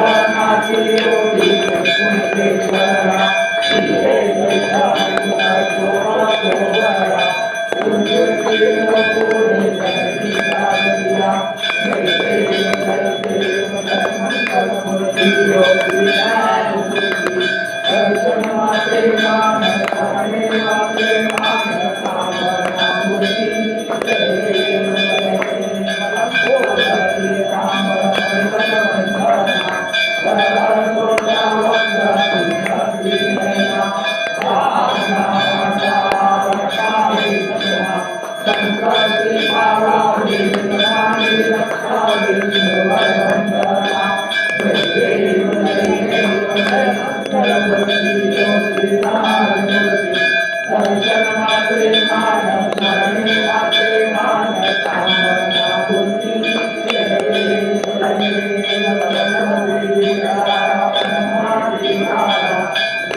Toma,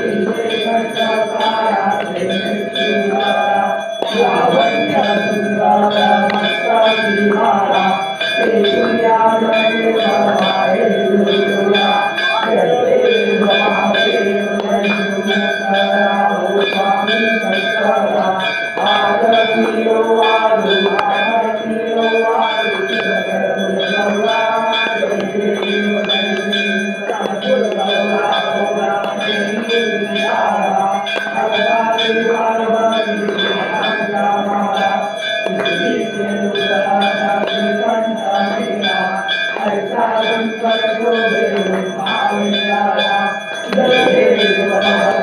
बा कुठं बा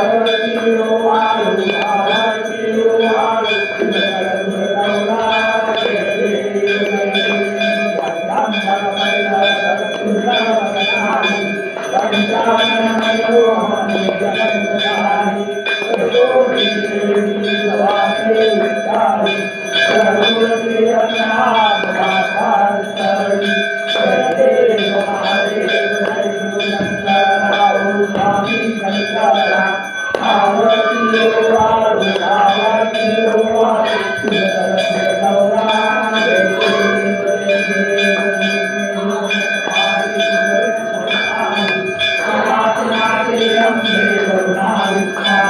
कुठं बा कोण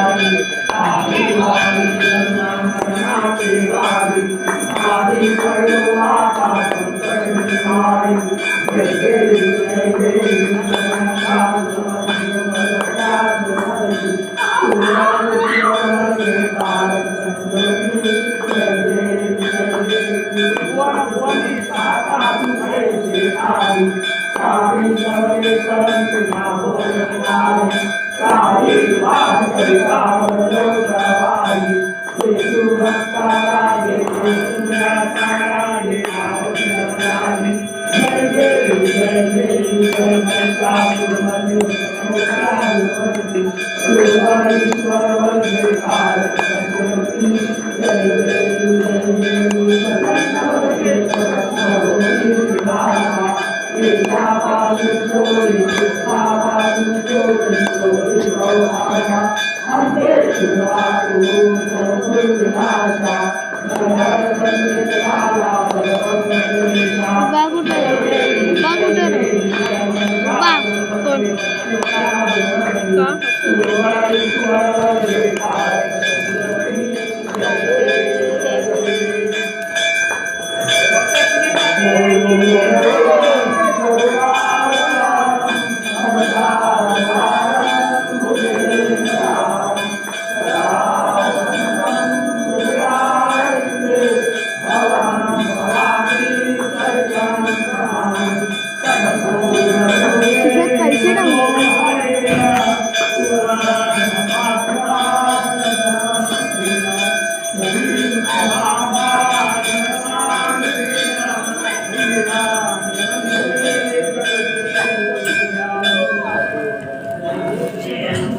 का Baguder. Bagun. Kah? Yeah.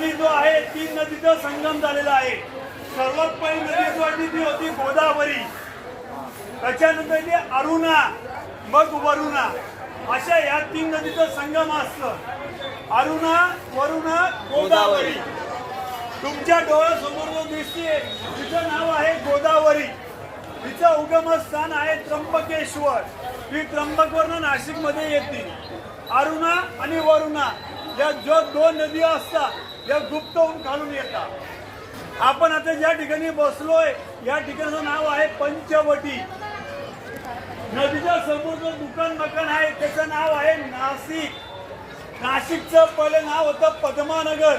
जो आहे तीन नदीचा संगम झालेला आहे. सर्वात पहिली नदी जो आहे ती होती गोदावरी. त्याच्यानंतर ती अरुणा मग वरुणा. अशा या तीन नदीचा संगम असतं. अरुणा वरुणा गोदावरी. तुमच्या डोळ्यासमोर जो दिसते तिचं नाव आहे गोदावरी. तिचं उगमस्थान आहे त्र्यंबकेश्वर. ही त्र्यंबकवरनं नाशिकमध्ये येते. अरुणा आणि वरुणा या जो दोन नदी असतात या गुप्त होऊन खालून येतात. आपण आता ज्या ठिकाणी बसलोय. या ठिकाणाचं नाव आहे पंचवटी. नदीच्या समोर जो दुकान मकान आहे. त्याचं नाव आहे नाशिक. नाशिकचं पहिलं नाव होतं पद्मानगर.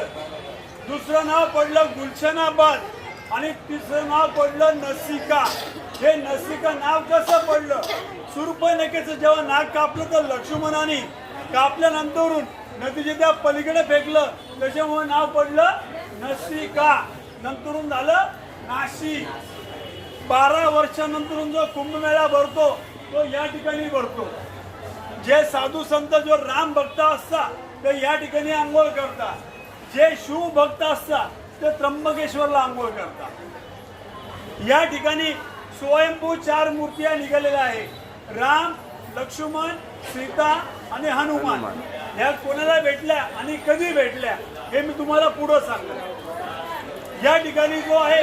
दुसरं नाव पडलं गुलशनाबाद. आणि तिसरं नाव पडलं नसिका. हे नसिका नाव कसं पडलं? सुरपनकेचं जेव्हा नाक कापलं तर लक्ष्मणाने कापल्यानंतरून नदीच्या त्या पलीकडे फेकलं. त्याच्यामुळे नाव पडलं नसिका नंतरून झालं नाशिक. बारा वर्षानंतरून जो कुंभमेळा भरतो तो या ठिकाणी भरतो. जे साधू संत जो राम भक्त असतात ते या ठिकाणी आंघोळ करतात. जे शिव भक्त असतात ते त्र्यंबकेश्वरला आंघोळ करतात. या ठिकाणी स्वयंभू चार मूर्त्या निघालेल्या आहे राम लक्ष्मण सीता आणि हनुमान. ह्या कोणाला भेटल्या आणि कधी भेटल्या हे मी तुम्हाला पुढं सांगतो. या ठिकाणी जो आहे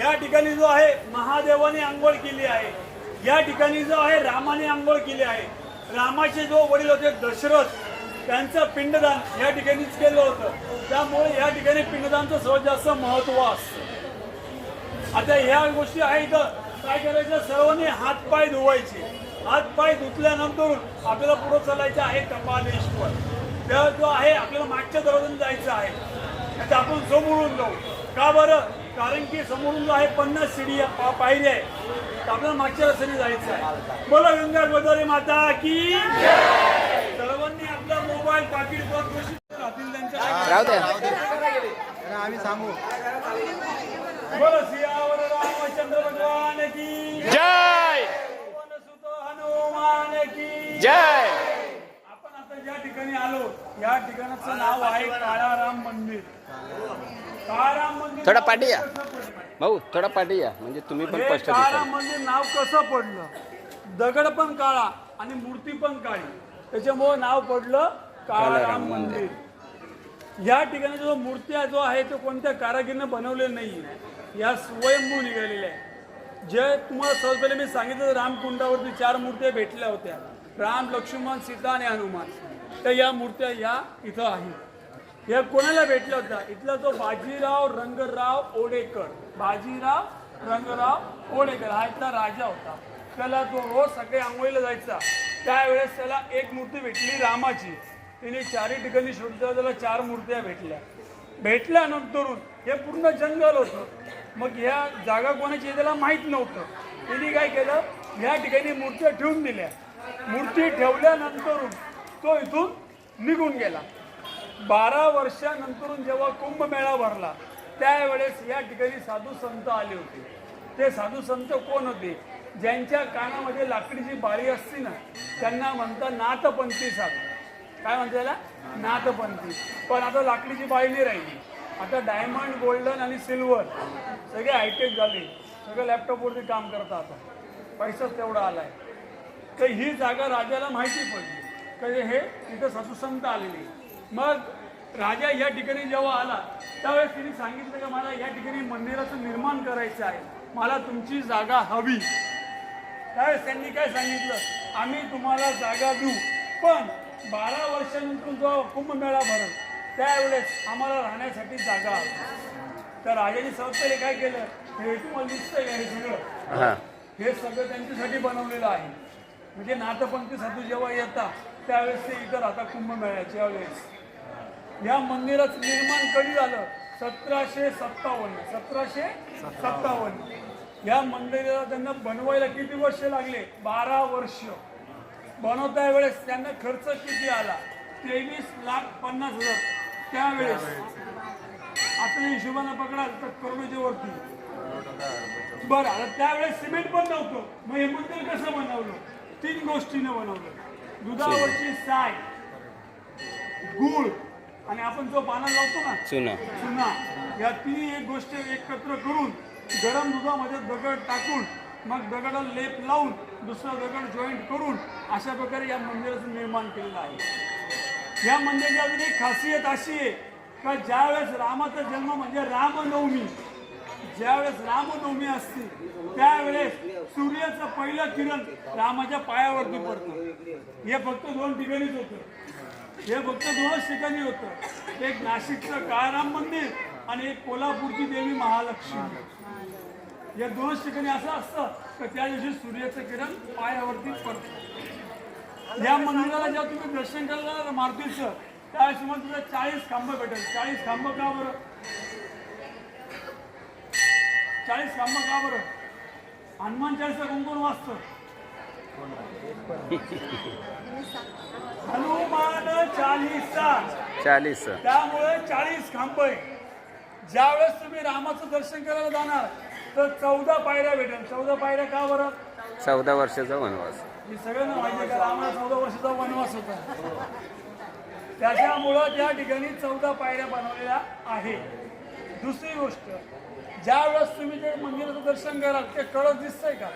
या ठिकाणी जो आहे महादेवाने आंघोळ केली आहे. या ठिकाणी जो आहे रामाने आंघोळ केली आहे. रामाचे जो वडील होते दशरथ त्यांचं पिंडदान या ठिकाणीच केलं होतं. त्यामुळे या ठिकाणी पिंडदानचं सर्वात जास्त महत्त्व असतं. आता ह्या गोष्टी आहे इथं काय करायचं? सर्वांनी हात पाय धुवायचे. हात पाय धुतल्यानंतर आपल्याला पुढे चालायचं आहे कपालेश्वर. त्या जो आहे आपल्याला मागच्या दरवाजाने जायचं आहे. आता आपण समोरून जाऊ. का बरं? कारण की समोरून जो आहे पन्नास शिडी पा- पायरी आहे. तर आपल्याला मागच्या रस्त्याने जायचं आहे. बोला गंगा गोदावरी माता की सर्वांनी आपला मोबाईल पाकिट राहतील त्यांच्या आम्ही सांगू. बोला सियावर रामचंद्र भगवान की जय! हनुमान की जय। आपण आता ज्या ठिकाणी आलो या ठिकाणाचं नाव आहे काळाराम मंदिर. काळाराम मंदिर थोडा पाठी या. भाऊ थोडा पाठी या. म्हणजे तुम्ही पण हे स्पष्ट काळाराम दिसाल मंदिर नाव कसं पडलं? दगड पण काळा आणि मूर्ती पण काळी. त्याच्यामुळे नाव पडलं काळाराम मंदिर. या ठिकाणी जो मूर्त्या जो आहे तो कोणत्या कारागीरनं बनवलेलं नाही या स्वयंभू निघालेल्या आहे जे तुम्हाला सहजपणे मी सांगितलं रामकुंडावरती चार मूर्त्या भेटल्या होत्या. राम लक्ष्मण सीता आणि हनुमान. तर या मूर्त्या या इथं आहेत. या कोणाला भेटल्या होत्या? इथला तो बाजीराव रंगराव ओडेकर. बाजीराव रंगराव ओडेकर. हा इथला राजा होता. त्याला तो रोज सकाळी आंघोळीला जायचा. त्यावेळेस त्याला एक मूर्ती भेटली रामाची. तिने चारही ठिकाणी शोधल्या त्याला चार मूर्त्या भेटल्या. भेटल्यानंतरून हे पूर्ण जंगल होतं. मग ह्या जागा कोणाची त्याला माहीत नव्हतं. तिने काय केलं? ह्या ठिकाणी मूर्त्या ठेवून दिल्या. मूर्ती ठेवल्यानंतरून तो इथून निघून गेला. बारा वर्षानंतरून जेव्हा कुंभमेळा भरला त्यावेळेस या ठिकाणी साधू संत आले होते. ते साधू संत कोण होते? ज्यांच्या कानामध्ये लाकडीची बाळी असते ना त्यांना म्हणतात नाथपंथी साधू. काय म्हणते त्याला? नाथपंथी. पण आता लाकडीची बाळी नाही राहिली. आता डायमंड गोल्डन आणि सिल्वर सगळे हायटेक झाले. सगळं लॅपटॉपवरती काम करतात आता. पैसाच तेवढा आलाय. तर ही जागा राजाला माहिती पडली. तर हे तिथं सतुसंत आलेली. मग राजा या ठिकाणी जेव्हा आला त्यावेळेस तिने सांगितलं की मला या ठिकाणी मंदिराचं निर्माण करायचं आहे. मला तुमची जागा हवी. त्यावेळेस त्यांनी काय सांगितलं? आम्ही तुम्हाला जागा देऊ. पण बारा वर्षानंतर जो कुंभमेळा भरत त्यावेळेस आम्हाला राहण्यासाठी जागा तर राजाने सर्वात पहिले काय केलं? हे तुम्हाला दिसतंय का हे सगळं? हा. हे सगळं त्यांच्यासाठी बनवलेलं आहे. म्हणजे नाथपंथी साधू जेव्हा येतात त्यावेळेस ते इथं राहतात कुंभमेळ्याच्या वेळेस या मंदिराचं निर्माण कधी झालं? सतराशे सत्तावन्न सतराशे सत्तावन्न. या मंदिराला त्यांना बनवायला किती वर्ष लागले? बारा वर्ष. बनवता वेळेस त्यांना खर्च किती आला? तेवीस लाख पन्नास हजार. त्यावेळेस आपल्या हिशोबानं पकडाल तर करोडोच्या वरती. बरं आता त्यावेळेस सिमेंट पण नव्हतं. मग हे मंदिर कसं बनवलं? तीन गोष्टीनं बनवलं. दुधावरची साय गुळ आणि आपण जो पाना लावतो ना चुना. चुना या तिन्ही एक गोष्ट एकत्र करून गरम दुधामध्ये दगड टाकून मग दगडाला लेप लावून दुसरा दगड जॉईंट करून अशा प्रकारे या मंदिराचं निर्माण केलेलं आहे. या मंदिराची अजून एक खासियत अशी आहे का ज्यावेळेस रामाचा जन्म म्हणजे रामनवमी ज्यावेळेस रामनवमी असते त्यावेळेस सूर्याचं पहिलं किरण रामाच्या पायावरती पडतं. हे फक्त दोन ठिकाणीच होतं. हे फक्त दोनच ठिकाणी होतं. एक नाशिकचं काळाराम मंदिर आणि एक कोल्हापूरची देवी महालक्ष्मी. या दोनच ठिकाणी असं असतं का त्या दिवशी सूर्याचं किरण पायावरती पडतं. या मंदिराला जेव्हा तुम्ही दर्शन करायला जाणार मारुतीचं त्यावेळेस मग तुला चाळीस खांब भेटेल. चाळीस खांब का बरं? चाळीस खांब का बरं? हनुमान चाळीसचा कोण कोण वाचतं? हनुमान चालीसा चाळीस. त्यामुळे चाळीस खांब आहे. ज्यावेळेस तुम्ही रामाचं दर्शन करायला जाणार तर चौदा पायऱ्या भेटेल. चौदा पायऱ्या का बरं? चौदा वर्षाचा वनवास. हे सगळ्यांना माहिती आहे का? रामाला चौदा वर्षाचा वनवास होता. त्याच्यामुळं त्या ठिकाणी चौदा पायऱ्या बनवलेल्या आहे दुसरी गोष्ट ज्या वेळेस तुम्ही ते मंदिराचं दर्शन कराल ते कळस दिसतंय का?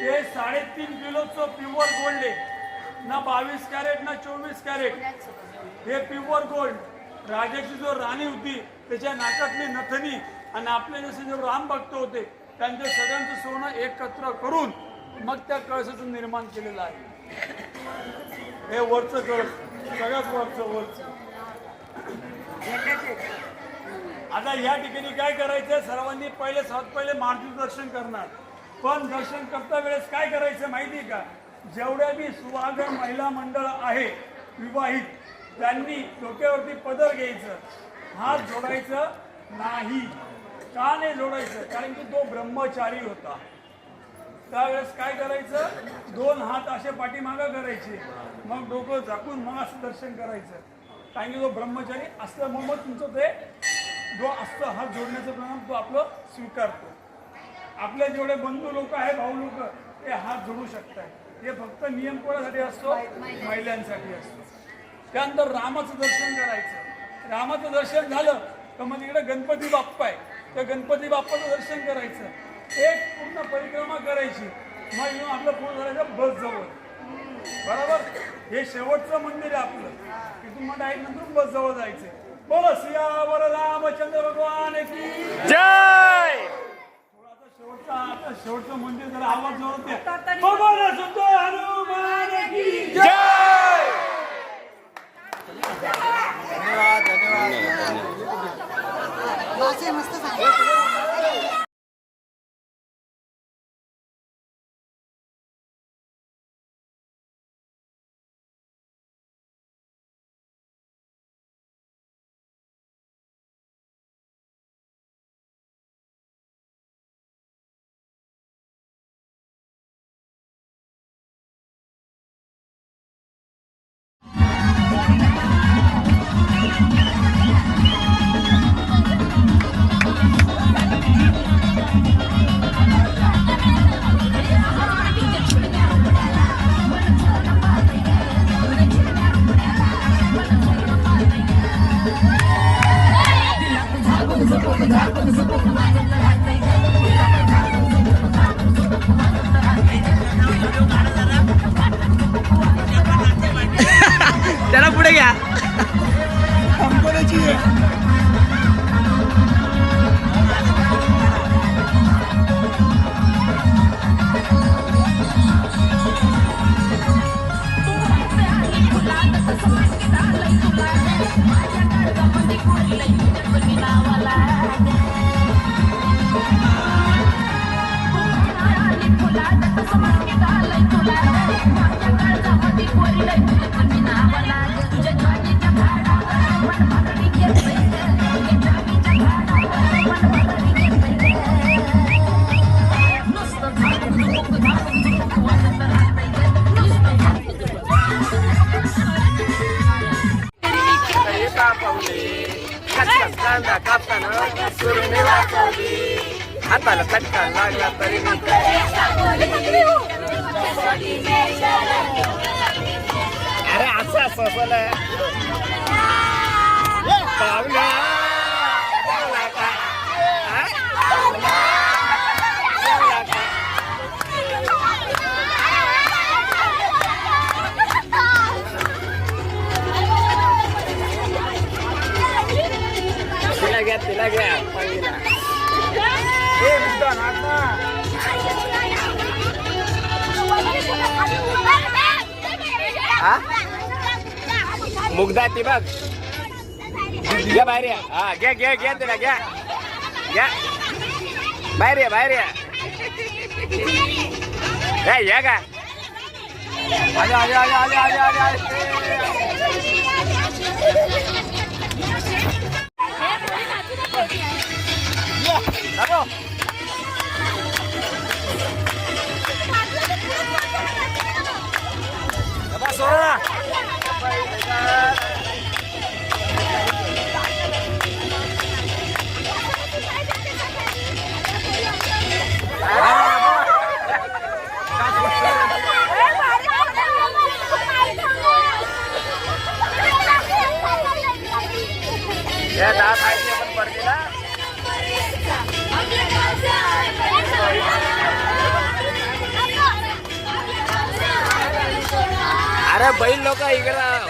ते साडेतीन किलोचं प्युअर गोल्ड आहे. ना बावीस कॅरेट ना चोवीस कॅरेट हे प्युअर गोल्ड राजाची जो राणी होती त्याच्या नाकातली नथनी आणि आपले जसे जो राम भक्त होते त्यांचे सगळ्यांचं सोनं एकत्र करून मग त्या कळसाचं निर्माण केलेलं आहे. हे वरचं कळस सगळ्यात वरचं वरचं. आता या ठिकाणी काय करायचं सर्वांनी पहिले सर्वात पहिले मारुतीचं दर्शन करणार. पण दर्शन करता वेळेस काय करायचं माहिती आहे का? जेवढ्या बी सुहागर महिला मंडळ आहे विवाहित त्यांनी डोक्यावरती पदर घ्यायचं. हात जोडायचं नाही. का नाही जोडायचं कारण की तो ब्रह्मचारी होता. त्यावेळेस काय करायचं? दोन हात असे पाठीमागं करायचे. मग डोकं झाकून मग असं दर्शन करायचं. कारण की जो ब्रह्मचारी असल्यामुळे मग तुमचं ते जो असतं हात जोडण्याचं प्रमाण तो आपलं स्वीकारतो. आपले जेवढे बंधू लोक आहे भाऊ लोक ते हात जोडू शकतात. हे फक्त नियम कोणासाठी असतो? महिलांसाठी असतो. त्यानंतर रामाचं दर्शन करायचं. रामाचं दर्शन झालं तर मग तिकडे गणपती बाप्पा आहे. त्या गणपती बाप्पाचं दर्शन करायचं. एक पूर्ण परिक्रमा करायची. मग येऊन आपलं पूर्ण करायचं बस जवळ. बरोबर? हे शेवटचं मंदिर आहे आपलं. तिथून मग डायरेक्ट नंतर बस जवळ जायचं बोल सियावर रामचंद्र भगवान की जय! शेवटचा आता शेवटचं मंदिर जरा आवाज जोरात. भगवान सुद्धा हनुमान की जय! मस्त सांगितलं त्याला पुढे घ्या. एका हाताला चटका लागला तरी अरे असं असं बोला पाहुणा जेवला का? हा? जेवला का? तिला घ्या तिला घ्या पहिला हा? मुग्धा ती बघ घ्या बाहेर या हा घ्या घ्या घ्या तिला घ्या घ्या बाहेर या बाहेर या काय या का आले आले आले आले आले आले आले सोडा काय बैल लोक इकडं.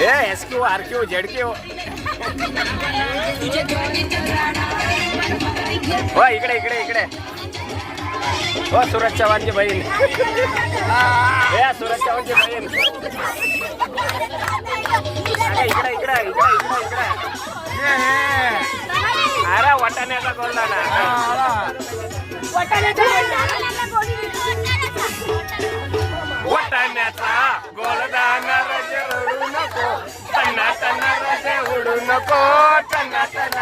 A S Q R Q Z Q हो इकडे इकडे इकडे. हो सुरज चव्हाणची बहीण. हे सुरज चव्हाणची बहीण. इकडे इकडे इकडे इकडे इकडे. అరే వట్టనేత కొడతానా వట్టనేత వట్టనేత గోలదాన రజవుడు నకో తన్న తన్న రజవుడు నకో తన్న తన్న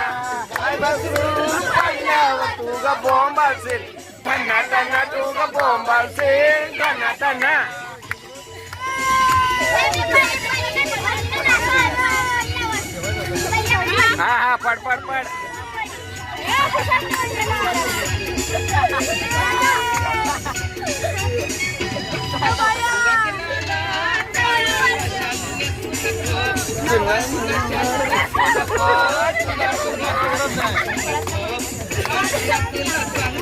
తూగ బొంబాల్ సిల్ తన్న తన్న తూగ బొంబాల్ हा हा पड पड पड.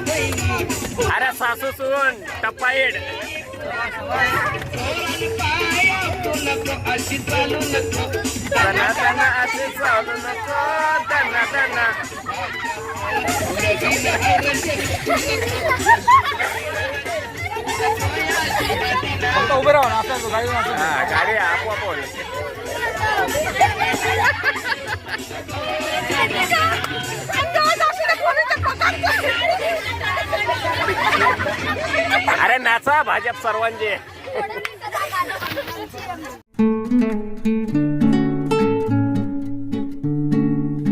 अरे सासू सून टप्पा येड त्यांना त्यांना असे चालू नको त्यांना त्यांना. उभं राहून असं गाडी हा गाडी आपोआप. अरे नाचा भाजप सर्वांचे. 大ากการ